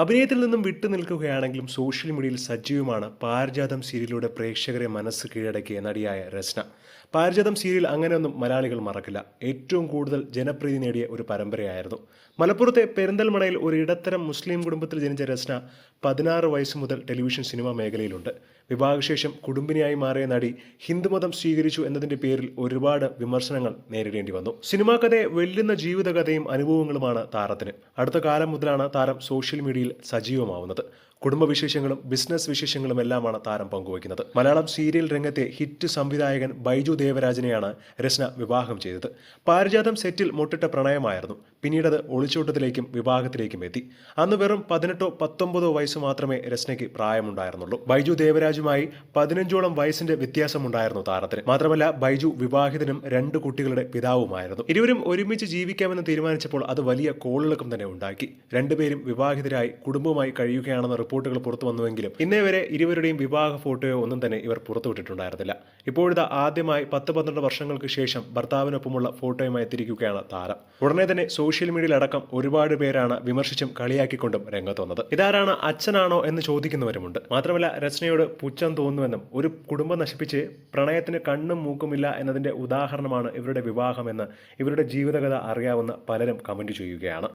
അഭിനയത്തിൽ നിന്നും വിട്ടു നിൽക്കുകയാണെങ്കിലും സോഷ്യൽ മീഡിയയിൽ സജീവമാണ് പാരിജാതം സീരിയലിലൂടെ പ്രേക്ഷകരെ മനസ്സ് കീഴടക്കിയ നടിയായ രചന പാരിജാതം സീരിയൽ അങ്ങനെയൊന്നും മലയാളികൾ മറക്കില്ല. ഏറ്റവും കൂടുതൽ ജനപ്രീതി നേടിയ ഒരു പരമ്പരയായിരുന്നു. മലപ്പുറത്തെ പെരിന്തൽമണയിൽ ഒരു ഇടത്തരം മുസ്ലിം കുടുംബത്തിൽ ജനിച്ച രചന പതിനാറ് വയസ്സ് മുതൽ ടെലിവിഷൻ സിനിമാ മേഖലയിലുണ്ട്. വിവാഹശേഷം കുടുംബിനിയായി മാറിയ നടി ഹിന്ദുമതം സ്വീകരിച്ചു എന്നതിന്റെ പേരിൽ ഒരുപാട് വിമർശനങ്ങൾ നേരിടേണ്ടി വന്നു. സിനിമാ കഥയെ വെല്ലുന്ന ജീവിതകഥയും അനുഭവങ്ങളുമാണ് താരത്തിന്. അടുത്ത കാലം മുതലാണ് താരം സോഷ്യൽ മീഡിയയിൽ സജീവമാവുന്നത്. കുടുംബവിശേഷങ്ങളും ബിസിനസ് വിശേഷങ്ങളും എല്ലാമാണ് താരം പങ്കുവയ്ക്കുന്നത്. മലയാളം സീരിയൽ രംഗത്തെ ഹിറ്റ് സംവിധായകൻ ബൈജു ദേവരാജനെയാണ് രചന വിവാഹം ചെയ്തത്. പാരിജാതം സെറ്റിൽ മുട്ടിട്ട പ്രണയമായിരുന്നു. പിന്നീട് അത് ഒളിച്ചോട്ടത്തിലേക്കും വിവാഹത്തിലേക്കും എത്തി. അന്ന് വെറും പതിനെട്ടോ പത്തൊമ്പതോ വയസ്സ് മാത്രമേ രചനയ്ക്ക് പ്രായമുണ്ടായിരുന്നുള്ളൂ. ബൈജു ദേവരാജുമായി പതിനഞ്ചോളം വയസ്സിന്റെ വ്യത്യാസമുണ്ടായിരുന്നു താരത്തിന്. മാത്രമല്ല ബൈജു വിവാഹിതനും രണ്ട് കുട്ടികളുടെ പിതാവുമായിരുന്നു. ഇരുവരും ഒരുമിച്ച് ജീവിക്കാമെന്ന് തീരുമാനിച്ചപ്പോൾ അത് വലിയ കോളിളക്കം തന്നെ ഉണ്ടാക്കി. രണ്ടുപേരും വിവാഹിതരായി കുടുംബവുമായി കഴിയുകയാണെന്ന റിപ്പോർട്ടുകൾ പുറത്തു വന്നുവെങ്കിലും ഇന്നേ വരെ ഇരുവരുടെയും വിവാഹ ഫോട്ടോയോ ഒന്നും തന്നെ ഇവർ പുറത്തുവിട്ടിട്ടുണ്ടായിരുന്നില്ല. ഇപ്പോഴത്തെ ആദ്യമായി പത്ത് പന്ത്രണ്ട് വർഷങ്ങൾക്ക് ശേഷം ഭർത്താവിനൊപ്പമുള്ള ഫോട്ടോയുമായി എത്തിയിരിക്കുകയാണ് താരം. ഉടനെ തന്നെ സോഷ്യൽ മീഡിയയിൽ അടക്കം ഒരുപാട് പേരാണ് വിമർശിച്ചും കളിയാക്കിക്കൊണ്ടും രംഗത്ത് വന്നത് ഇതാരാണ് അച്ഛനാണോ എന്ന് ചോദിക്കുന്നവരുമുണ്ട്. മാത്രമല്ല രചനയോട് പുച്ഛം തോന്നുമെന്നും ഒരു കുടുംബം നശിപ്പിച്ച് പ്രണയത്തിന് കണ്ണും മൂക്കുമില്ല എന്നതിന്റെ ഉദാഹരണമാണ് ഇവരുടെ വിവാഹമെന്ന് ഇവരുടെ ജീവിതകഥ അറിയാവുന്ന പലരും കമന്റ് ചെയ്യുകയാണ്.